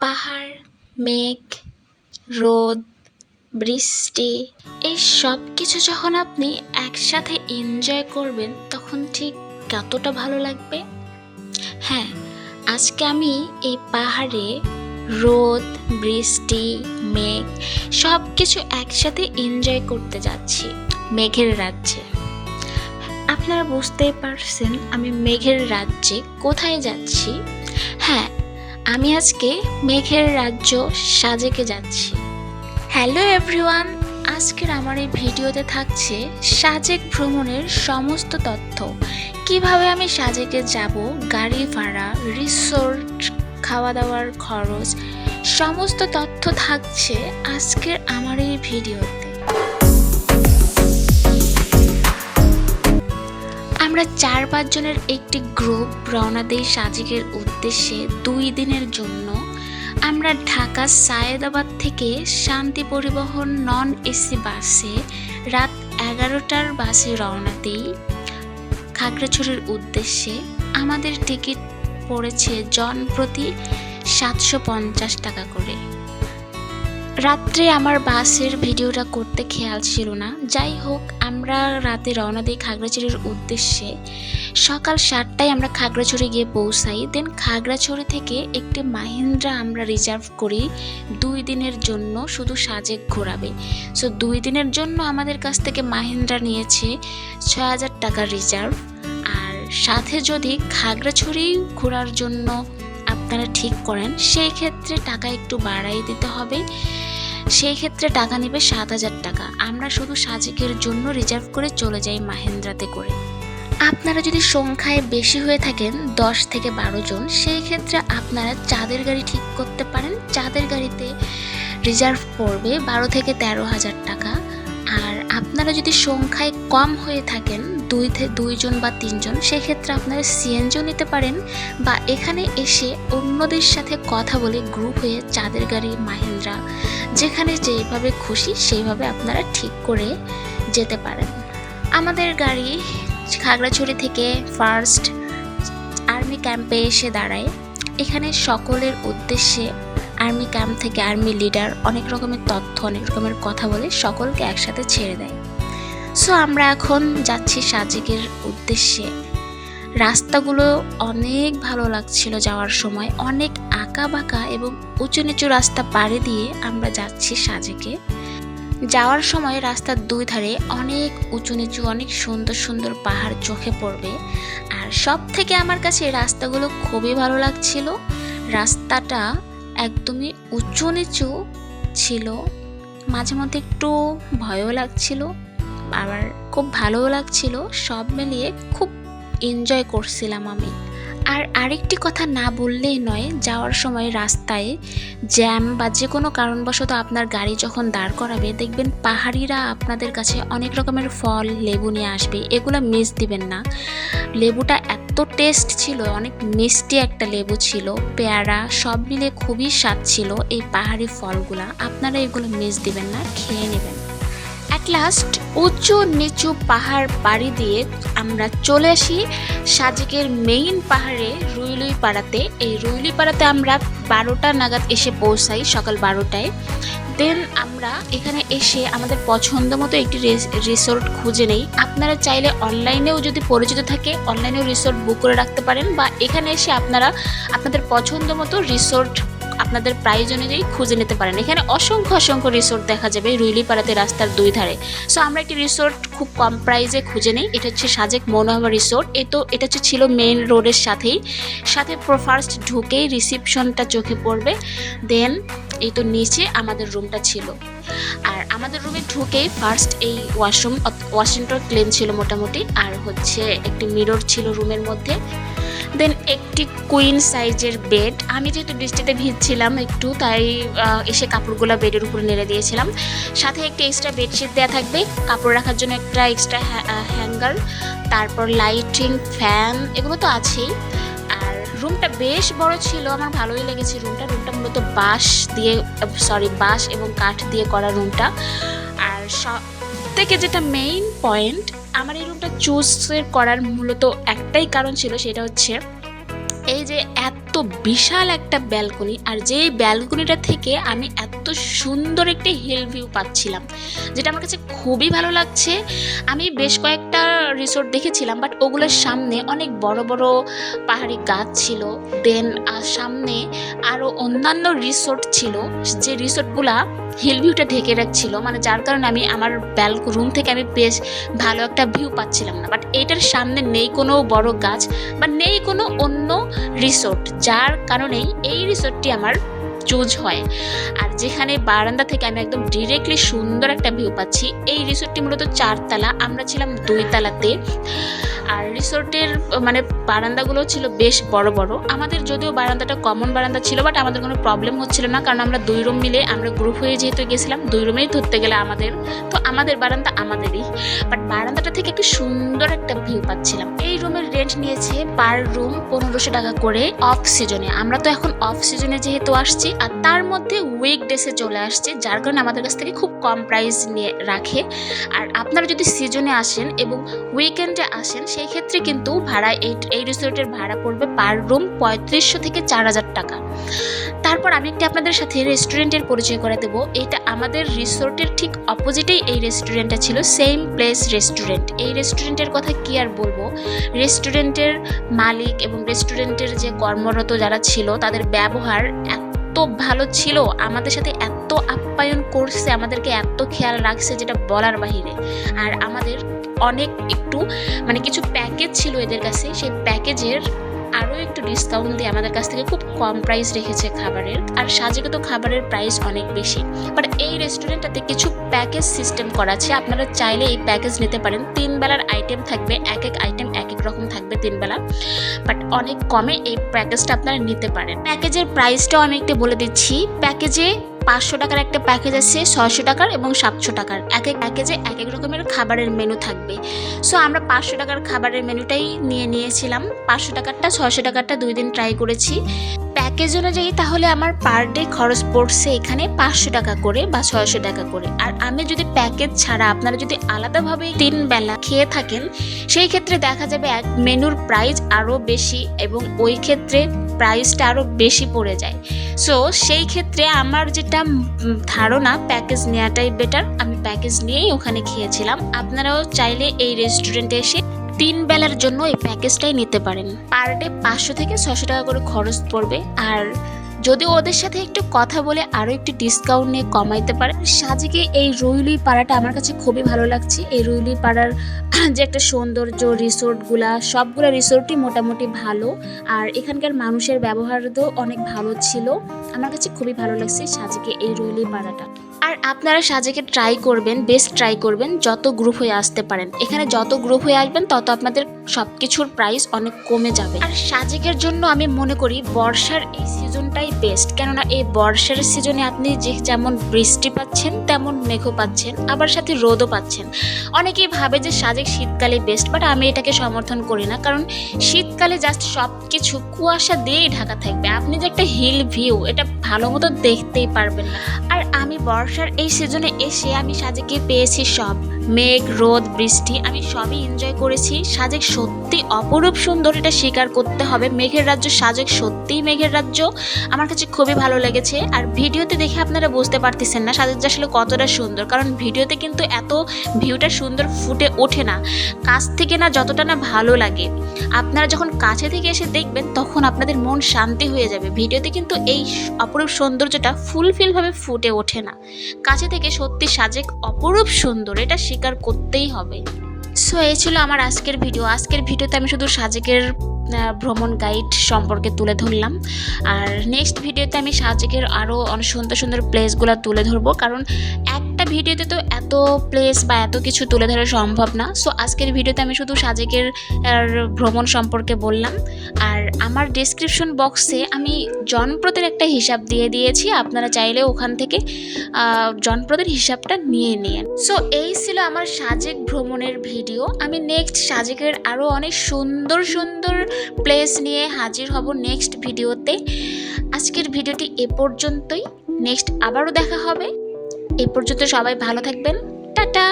পাহাড়, মেঘ, রোদ, বৃষ্টি, এই সব কিছু যখন আপনি একসাথে এনজয় করবেন, তখন ঠিক কতটা ভালো লাগবে? হ্যাঁ আজকে আমি এই পাহাড়ে রোদ, বৃষ্টি, মেঘ সব কিছু একসাথে এনজয় করতে যাচ্ছি, মেঘের রাজ্যে। আপনারা বুঝতেই পারছেন আমি মেঘের রাজ্যে কোথায় যাচ্ছি? হ্যাঁ আমি আজকে মেঘের রাজ্য সাজেকে যাচ্ছি। হ্যালো এভরিওয়ান আজকের আমার এই ভিডিওতে থাকছে সাজেক ভ্রমণের সমস্ত তথ্য। কীভাবে আমি সাজেকে যাব, গাড়ি ভাড়া রিসোর্ট খাওয়া দাওয়ার খরচ, সমস্ত তথ্য থাকছে আজকের আমার এই ভিডিওতে। আমরা চার পাঁচজনের একটি গ্রুপ রওনা দিই সাজিকের উদ্দেশ্যে দুই দিনের জন্য। আমরা ঢাকা সায়েদাবাদ থেকে শান্তি পরিবহন নন এসি বাসে রাত এগারোটার বাসে রওনা দিই। খাগড়াছড়ির উদ্দেশ্যে আমাদের টিকিট পড়েছে জন প্রতি সাতশো পঞ্চাশ টাকা করে। রাত্রে আমার বাসের ভিডিওটা করতে খেয়াল ছিল না। যাই হোক, আমরা রাতে রওনা দিই খাগড়াছড়ির উদ্দেশ্যে। সকাল সাতটায় আমরা খাগড়াছড়ি গিয়ে পৌঁছাই। দেন খাগড়াছড়ি থেকে একটি মাহিন্দ্রা আমরা রিজার্ভ করি দুই দিনের জন্য শুধু সাজেক ঘোরাবে। সো দুই দিনের জন্য আমাদের কাছ থেকে মাহিন্দ্রা নিয়েছে ছয় হাজার টাকা রিজার্ভ আর সাথে যদি খাগড়াছড়ি ঘোরার জন্য আপনারা ঠিক করেন। সেই ক্ষেত্রে টাকা একটু বাড়াই দিতে হবে। সেই ক্ষেত্রে টাকা নেবে সাত হাজার টাকা। আমরা শুধু সাজেকের জন্য রিজার্ভ করে চলে যাই মাহেন্দ্রাতে করে। আপনারা যদি সংখ্যায় বেশি হয়ে থাকেন, দশ থেকে বারো জন, সেই ক্ষেত্রে আপনারা চাঁদের গাড়ি ঠিক করতে পারেন। চাঁদের গাড়িতে রিজার্ভ পড়বে বারো থেকে তেরো হাজার টাকা। আর আপনারা যদি সংখ্যায় কম হয়ে থাকেন দুই দুইজন বা তিনজন, সেক্ষেত্রে আপনারা সিএনজিও নিতে পারেন বা এখানে এসে অন্যদের সাথে কথা বলে গ্রুপ হয়ে চাঁদের গাড়ি, মাহিন্দ্রা, যেখানে যেভাবে খুশি সেইভাবে আপনারা ঠিক করে যেতে পারেন। আমাদের গাড়ি খাগড়াছড়ি থেকে ফার্স্ট আর্মি ক্যাম্পে এসে দাঁড়ায়। এখানে সকলের উদ্দেশ্যে আর্মি ক্যাম্প থেকে আর্মি লিডার অনেক রকমের তথ্য, অনেক রকমের কথা বলে সকলকে একসাথে ছেড়ে দেয়। সো আমরা এখন যাচ্ছি সাজিকের উদ্দেশ্যে। রাস্তাগুলো অনেক ভালো লাগছিল যাওয়ার সময়। অনেক আঁকা বাঁকা এবং উঁচু নিচু রাস্তা পাড়ি দিয়ে আমরা যাচ্ছি সাজেকে। যাওয়ার সময় রাস্তার দুই ধারে অনেক উঁচু নিচু, অনেক সুন্দর সুন্দর পাহাড় চোখে পড়বে। আর সব থেকে আমার কাছে রাস্তাগুলো খুবই ভালো লাগছিল। রাস্তাটা একদমই উঁচু নিচু ছিল। মাঝে মধ্যে একটু ভয়ও লাগছিল। আবার খুব ভালোও লাগছিল, সব মিলিয়ে খুব এনজয় করছিলাম আমি। আর আরেকটি কথা না বললেই নয়, যাওয়ার সময় রাস্তায় জ্যাম বা যে কোনো কারণবশত আপনার গাড়ি যখন দাঁড় করাবে, দেখবেন পাহাড়িরা আপনাদের কাছে অনেক রকমের ফল, লেবু নিয়ে আসবে, এগুলো মিস দিবেন না। লেবুটা এত টেস্ট ছিল, অনেক মিষ্টি একটা লেবু ছিল, পেয়ারা সব মিলে খুবই স্বাদ ছিল, এই পাহাড়ি ফলগুলা। আপনারা এগুলো মিস দিবেন না, খেয়ে নেবেন। অ্যাট লাস্ট উঁচু নিচু পাহাড় পাড়ি দিয়ে আমরা চলে আসি সাজেকের মেইন পাহাড়ে রুইলুই পাড়াতে এই রুইলুই পাড়াতে আমরা বারোটা নাগাদ এসে পৌঁছাই সকাল বারোটায়। দেন আমরা এখানে এসে আমাদের পছন্দ মতো একটি রিসোর্ট খুঁজে নেই। আপনারা চাইলে অনলাইনেও যদি পরিচিত থাকে অনলাইনেও রিসোর্ট বুক করে রাখতে পারেন বা এখানে এসে আপনারা আপনাদের পছন্দ মতো রিসোর্ট আপনাদের প্রাইজ অনুযায়ী খুঁজে নিতে পারেন। এখানে অসংখ্য অসংখ্য রিসোর্ট দেখা যাবে রুইলিপাড়াতে রাস্তার দুই ধারে। সো আমরা একটি রিসোর্ট খুব কম প্রাইজে খুঁজে নিই। এটা হচ্ছে সাজেক মনোহবা রিসোর্ট। এ তো, এটা হচ্ছে ছিল মেইন রোডের সাথেই। সাথে ফার্স্ট ঢুকেই রিসিপশনটা চোখে পড়বে। দেন এই তো নিচে আমাদের রুমটা ছিল। আর আমাদের রুমে ঢুকেই ফার্স্ট এই ওয়াশরুম ওয়াশরুমটা ক্লিন ছিল মোটামুটি। আর হচ্ছে একটি মিরর ছিল রুমের মধ্যে। দেন একটি কুইন সাইজের বেড আমি যেহেতু বৃষ্টিতে ভিজছিলাম একটু, তাই এসে কাপড়গুলো বেডের উপরে নেড়ে দিয়েছিলাম। সাথে একটি এক্সট্রা বেডশিট দেওয়া থাকবে। কাপড় রাখার জন্য একটা এক্সট্রা হ্যাঙ্গার তারপর লাইটিং ফ্যান এগুলো তো আছেই। আর রুমটা বেশ বড় ছিল, আমার ভালোই লেগেছে রুমটা রুমটা মূলত বাঁশ দিয়ে সরি বাঁশ এবং কাঠ দিয়ে করা রুমটা আর সব থেকে যেটা মেইন পয়েন্ট আমার এই রুমটা চুজ করার মূলত একটাই কারণ ছিল, সেটা হচ্ছে এই যে এত বিশাল একটা ব্যালকনি আর যে ব্যালকনিটা থেকে আমি এত সুন্দর একটি হিল ভিউ পাচ্ছিলাম, যেটা আমার কাছে খুবই ভালো লাগছে। আমি বেশ কয়েকটা রিসোর্ট দেখেছিলাম বাট ওগুলোর সামনে অনেক বড় বড় পাহাড়ি গাছ ছিল দেন সামনে আরও অন্যান্য রিসোর্ট ছিল, যে রিসোর্টগুলা হিল ভিউটা ঢেকে রাখছিল। মানে যার কারণে আমি আমার ব্যালক রুম থেকে আমি বেশ ভালো একটা ভিউ পাচ্ছিলাম না। বাট এটার সামনে নেই কোনো বড় গাছ, বা নেই কোনো অন্য রিসোর্ট যার কারণেই এই রিসোর্টটি আমার চুজ হয়। আর যেখানে বারান্দা থেকে আমি একদম ডিরেক্টলি সুন্দর একটা ভিউ পাচ্ছি, এই রিসোর্টটি মূলত চারতলা, আমরা ছিলাম দুই তালাতে আর রিসোর্টের মানে বারান্দাগুলো ছিল বেশ বড় বড়। আমাদের যদিও বারান্দাটা কমন বারান্দা ছিল বাট আমাদের কোনো প্রবলেম হচ্ছিল না, কারণ আমরা দুই রুম মিলে আমরা গ্রুপ হয়ে যেহেতু গেছিলাম, দুই রুমেই ধরতে গেলে আমাদের, তো আমাদের বারান্দা আমাদেরই। বাট বারান্দাটা থেকে একটু সুন্দর একটা ভিউ পাচ্ছিলাম। এই রুমের রেন্ট নিয়েছে পার রুম পনেরোশো টাকা করে অফ সিজনে আমরা তো এখন অফ সিজনে যেহেতু আসছি আর তার মধ্যে উইক ডেসে চলে আসছে, যার কারণে আমাদের কাছ থেকে খুব কম প্রাইস নিয়ে রাখে। আর আপনারা যদি সিজনে আসেন এবং উইকেন্ডে আসেন, সেই ক্ষেত্রে কিন্তু ভাড়া এই এই রিসোর্টের ভাড়া পড়বে পার রুম পঁয়ত্রিশশো থেকে চার হাজার টাকা। তারপর আমি একটি আপনাদের সাথে রেস্টুরেন্টের পরিচয় করে দেবো। এটা আমাদের রিসোর্টের ঠিক অপোজিটেই এই রেস্টুরেন্টটা ছিল সেম প্লেস রেস্টুরেন্ট এই রেস্টুরেন্টের কথা কি আর বলব? রেস্টুরেন্টের মালিক এবং রেস্টুরেন্টের যে কর্মরত যারা ছিল, তাদের ব্যবহার ভালো ছিল, আমাদের সাথে এত আপ্যায়ন করছে, আমাদেরকে এত খেয়াল রাখছে যেটা বলার বাহিরে। আর আমাদের অনেক একটু মানে কিছু প্যাকেজ ছিল এদের কাছে, সেই প্যাকেজের আরও একটু ডিসকাউন্ট দিয়ে আমাদের কাছ থেকে খুব কম প্রাইস রেখেছে খাবারের। আর সাজেকে তো খাবারের প্রাইস অনেক বেশি। বাট এই রেস্টুরেন্টটাতে কিছু প্যাকেজ সিস্টেম করা আছে, আপনারা চাইলে এই প্যাকেজ নিতে পারেন। তিন বেলার আইটেম থাকবে, এক এক আইটেম এক এক রকম থাকবে। তিন বেলা বাট অনেক কমে এই প্যাকেজটা আপনারা নিতে পারেন। প্যাকেজের প্রাইসটাও আমি একটু বলে দিচ্ছি। প্যাকেজে পাঁচশো টাকার একটা প্যাকেজ আছে, ছয়শো টাকার এবং সাতশো টাকার। এক এক প্যাকেজে এক এক রকমের খাবারের মেনু থাকবে। সো আমরা পাঁচশো টাকার খাবারের মেনুটাই নিয়ে নিয়েছিলাম। পাঁচশো টাকারটা, ছয়শো টাকারটা দুই দিন ট্রাই করেছি। প্যাকেজ অনুযায়ী তাহলে আমার পার ডে খরচ পড়ছে এখানে পাঁচশো টাকা করে বা ছয়শো টাকা করে। আর আমি যদি প্যাকেজ ছাড়া আপনারা যদি আলাদাভাবে তিন বেলা খেয়ে থাকেন, সেই ক্ষেত্রে দেখা যাবে এক মেনুর প্রাইস আরও বেশি এবং ওই ক্ষেত্রে প্রাইসটা আরও বেশি পড়ে যায়। সো সেই ক্ষেত্রে আমার যেটা ধারণা প্যাকেজ নেওয়াটাই বেটার আমি প্যাকেজ নিয়েই ওখানে খেয়েছিলাম। আপনারাও চাইলে এই রেস্টুরেন্টে এসে তিন বেলার জন্য এই প্যাকেজটাই নিতে পারেন। পার ডে পাঁচশো থেকে ছশো টাকা করে খরচ পড়বে। আর যদি ওদের সাথে একটু কথা বলে আরও একটু ডিসকাউন্ট নিয়ে কমাইতে পারে সাজিকে এই রুইলি পাড়াটা আমার কাছে খুবই ভালো লাগছে। এই রুইলি পাড়ার যে একটা সৌন্দর্য, রিসোর্টগুলা, সবগুলো রিসোর্টই মোটামুটি ভালো। আর এখানকার মানুষের ব্যবহার তো অনেক ভালো ছিল। আমার কাছে খুবই ভালো লাগছে সাজেকে এই রুইলি পাড়াটা। আর আপনারা সাজেকে ট্রাই করবেন বেস্ট ট্রাই করবেন, যত গ্রুপ হয়ে আসতে পারেন। এখানে যত গ্রুপ হয়ে আসবেন, তত আপনাদের সব কিছুর প্রাইস অনেক কমে যাবে। আর সাজেকের জন্য আমি মনে করি বর্ষার এই সিজনটাই বেস্ট কেননা এই বর্ষার সিজনে আপনি যে যেমন বৃষ্টি পাচ্ছেন, তেমন মেঘও পাচ্ছেন, আবার সাথে রোদও পাচ্ছেন। অনেকেই ভাবে যে সাজেক শীতকালে বেস্ট বাট আমি এটাকে সমর্থন করি না। কারণ শীতকালে জাস্ট সব কিছু কুয়াশা দিয়েই ঢাকা থাকবে। আপনি যে একটা হিল ভিউ এটা ভালো মতো দেখতেই পারবেন আর আমি বর্ষার এই সিজনে এসে আমি সাজেকে পেয়েছি সব। মেঘ, রোদ, বৃষ্টি, আমি সবই এনজয় করেছি। সাজেক সত্যি অপরূপ সুন্দর এটা স্বীকার করতে হবে। মেঘের রাজ্য সাজেক সত্যিই মেঘের রাজ্য। আমার কাছে খুবই ভালো লেগেছে। আর ভিডিওতে দেখে আপনারা বুঝতে পারতেছেন না সাজেক আসলে কতটা সুন্দর। কারণ ভিডিওতে কিন্তু এত ভিউটা সুন্দর ফুটে ওঠে না। কাছ থেকে না যতটা না ভালো লাগে। আপনারা যখন কাছে থেকে এসে দেখবেন, তখন আপনাদের মন শান্তি হয়ে যাবে। ভিডিওতে কিন্তু এই অপরূপ সৌন্দর্যটা ফুলফিলভাবে ফুটে ওঠে না। কাছে থেকে সত্যি সাজেক অপরূপ সুন্দর, এটা স্বীকার করতেই হবে। সো এই ছিল আমার আজকের ভিডিও আজকের ভিডিওতে আমি শুধু সাজেকের ভ্রমণ গাইড সম্পর্কে তুলে ধরলাম। আর নেক্সট ভিডিওতে আমি সাজেকের আরও অনেক সুন্দর সুন্দর প্লেসগুলো তুলে ধরবো। কারণ একটা ভিডিওতে তো এত প্লেস বা এত কিছু তুলে ধরা সম্ভব না। সো আজকের ভিডিওতে আমি শুধু সাজেকের ভ্রমণ সম্পর্কে বললাম। আর আমার ডেসক্রিপশন বক্সে আমি জনপ্রদের একটা হিসাব দিয়ে দিয়েছি। আপনারা চাইলে ওখান থেকে জনপ্রদের হিসাবটা নিয়ে নিন। সো এই ছিল আমার সাজেক ভ্রমণের ভিডিও আমি নেক্সট সাজেকের আরও অনেক সুন্দর সুন্দর প্লেস নিয়ে হাজির হব নেক্সট ভিডিওতে। আজকের ভিডিওটি এ পর্যন্তই। নেক্সট আবারও দেখা হবে। এ পর্যন্ত সবাই ভালো থাকবেন। টাটা!